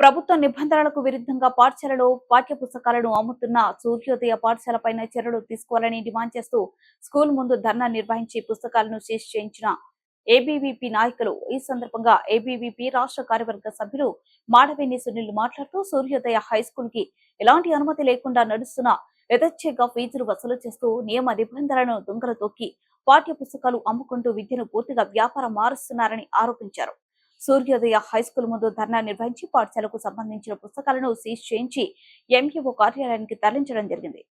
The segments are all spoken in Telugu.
ప్రభుత్వ నిబంధనలకు విరుద్ధంగా పాఠశాలలో పాఠ్య పుస్తకాలను అమ్ముతున్న సూర్యోదయ పాఠశాలపైన చర్యలు తీసుకోవాలని డిమాండ్ చేస్తూ స్కూల్ ముందు ధర్నా నిర్వహించి పుస్తకాలను సీజ్ చేయించిన ఏబీవీపీ నాయకులు. ఈ సందర్భంగా ఏబీవీపీ రాష్ట్ర కార్యవర్గ సభ్యులు మాడవేని సునీల్ మాట్లాడుతూ సూర్యోదయ హై స్కూల్కి ఎలాంటి అనుమతి లేకుండా నడుస్తున్న యథచ్ఛగా ఫీజులు వసూలు చేస్తూ నియమ నిబంధనలను దొంగలు తొక్కి పాఠ్య పుస్తకాలు అమ్ముకుంటూ విద్యను పూర్తిగా వ్యాపారం మారుస్తున్నారని ఆరోపించారు. సూర్యోదయ హై స్కూల్ ముందు ధర్నా నిర్వహించి పాఠశాలకు సంబంధించిన పుస్తకాలను సీజ్ చేయించి ఎంఈఓ కార్యాలయానికి తరలించడం జరిగింది.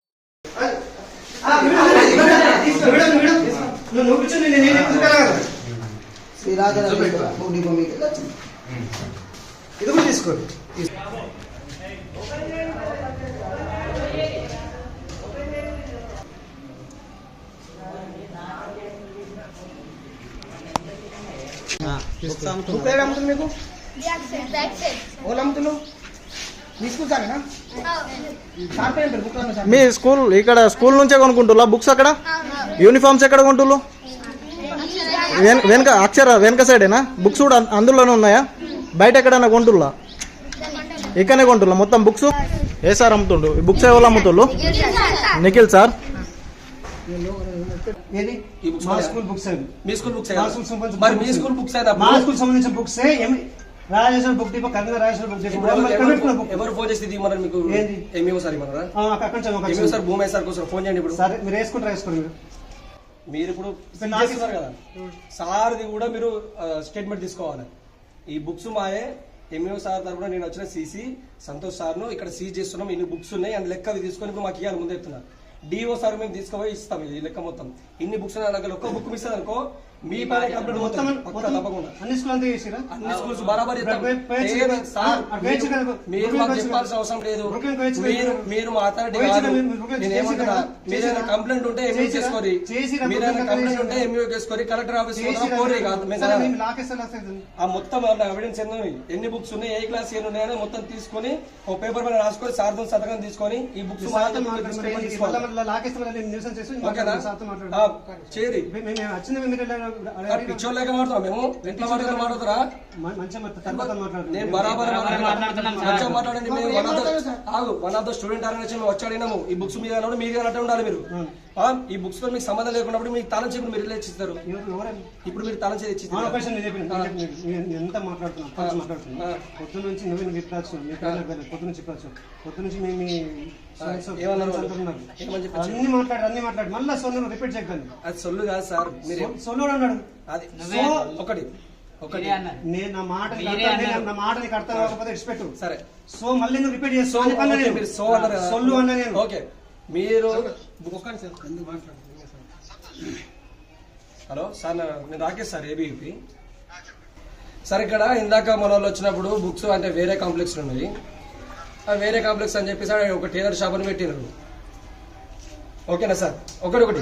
నువ్వు నువ్వు కూర్చో నేను నేను కూర్చోగలను శ్రీరాజరాజేంద్ర భూమి భూమికి వచ్చింది ఇది కూడా తీసుకో బుక్ ఏడు అమ్ముతుంది మీకు ఓళ్ళు అమ్ముతున్నావు మీ స్కూల్ సార్ మీ స్కూల్ ఇక్కడ స్కూల్ నుంచే కొనుక్కుంటున్నా బుక్స్ అక్కడ? యూనిఫామ్స్ ఎక్కడ కొంటుళ్ళు వెన- వెనక అక్షర వెనక సైడేనా? బుక్స్ కూడా అందులోనే ఉన్నాయా? బయట ఎక్కడైనా కొంటుల్లా ఇక్కడనే కొంటుల్లా మొత్తం బుక్స్? ఏ సార్ అమ్ముతుండు? ఈ బుక్స్ ఎవరు అమ్ముతుళ్ళు నిఖిల్ సార్? ఏది? మా? స్కూల్ బుక్స్ అవి మీ స్కూల్ బుక్స్ మా స్కూల్ సంబంధించిన మరి మీ books. స్కూల్ బుక్స్ మా స్కూల్ సంబంధించిన books Rajeshwara book depot Rajeshwara depot ఎవరు ఫోన్ చేసి తీయమన్నారు మీకు? ఏంది? ఎంఈఓ సార్ అక్కడ ఎంఈఓ సార్ భూమి సార్ కోసం ఫోన్ చేయండి ఇప్పుడు. సరే మీరు వేసుకుంటారు వేసుకోండి మీరు? మీరు ఇప్పుడు ఇప్పుడు నాకు చేస్తున్నారు కదా. సార్ది కూడా మీరు స్టేట్మెంట్ తీసుకోవాలి. ఈ బుక్స్ మాయే. ఎంఈఓ సార్ తరపున నేను వచ్చిన సీసీ సంతోష్ సార్ను ఇక్కడ సీజ్ చేస్తున్నాం. ఇన్ని బుక్స్ ఉన్నాయి. అందు లెక్క తీసుకొని ఇప్పుడు మాకు ఇవ్వాలి ముందు డిఓ సార్ మేము తీసుకుపోయి ఇస్తాం ఈ లెక్క మొత్తం. ఇన్ని బుక్స్ నా దగ్గర ఒక్క బుక్ మిస్ అనుకో మీ పైన కంప్లీట్ మొత్తం పక్కా తప్పకుండా అన్ని స్కూల్ అంతా చేసిరా అన్ని స్కూల్స్ బరాబర్. సార్, మీరు- మాకు చెప్పాల్సిన. అవసరం లేదు. మీరు మీరు మా అథారిటీ పేజ్ కాదు కదా. మీరు కంప్లైంట్ ఉంటే చేసిరా? చేసుకోరి? మీరు కంప్లైంట్? ఉంటే ఎంఈఓ చేసుకోరి కలెక్టర్ ఆఫీస్? కోరి. ఆ మొత్తం ఎవిడెన్స్ ఎన్నో. ఎన్ని బుక్స్ ఉన్నాయి ఏ క్లాస్ ఎన్ని ఉన్నాయని మొత్తం తీసుకొని ఒక పేపర్ మీద రాసుకొని సార్తో సంతకం తీసుకొని ఈ బుక్స్ మాట్లాడు. మాట్లాడు. మాట్లాడు. చేరి మేము- మేము వచ్చింది మీరు ఇలా ఆ, అడగండి. పిచ్చోళ్ళ లెక్క మాట్లాడతాం మేము ఎట్లా మాట్లాడతాం. మాట్లాడుతారా. నేను బరాబర్ మంచిగా మాట్లాడండి మేము వన్ ఆఫ్ ద ఆగు one of the student organization మేము వచ్చి అడిగినాము ఈ బుక్స్ మీద అన్నప్పుడు మీరు అన్నట్టు ఉండాలి మీరు. ఆ, ఈ బుక్స్తో మీకు సంబంధం లేకున్నప్పుడు మీకు తాళం చెప్పి మీరు రిలేట్ ఇస్తారు ఎవరు- ఎవరు? ఇప్పుడు మీరు తాళం చేసి ఎంత మాట్లాడుతున్నా పొద్దు నుంచి నువ్వు. పొద్దు నుంచి విప్రాచ్చు పొద్దు నుంచి మీ మీ friends, ఏమన్నారు friends వాళ్ళు? అంటున్నారు. ఏమని చెప్పొచ్చు? అన్ని మాట్లాడు అన్ని మాట్లాడు. మళ్ళీ సోను రిపీట్ చేయకండి అది సొల్లు కాదు సార్. మీరు సోను అన్నాడు. అది ఒకటి. ఒకటి. నేను నా మాట నీకు అర్థం- నేను నా మాట నీకు అర్థం కాకపోతే సరే. సో మళ్ళీ నువ్వు రిపీట్ చేసి సో సో అన్నా ఓకే, నేను. మీరు సో అన్నారు. సొల్లు అన్నా నేను. ఓకే. మీరు హలో సార్ నేను రాకేష్ సార్ ఏబీపీ సార్ ఇక్కడ ఇందాక మన వాళ్ళు వచ్చినప్పుడు బుక్స్ అంటే వేరే కాంప్లెక్స్ ఉన్నాయి. ఆ వేరే కాంప్లెక్స్ అని చెప్పేసి ఒక టేలర్ షాప్ అని పెట్టినారు. ఓకేనా సార్? ఒకటి ఒకటి.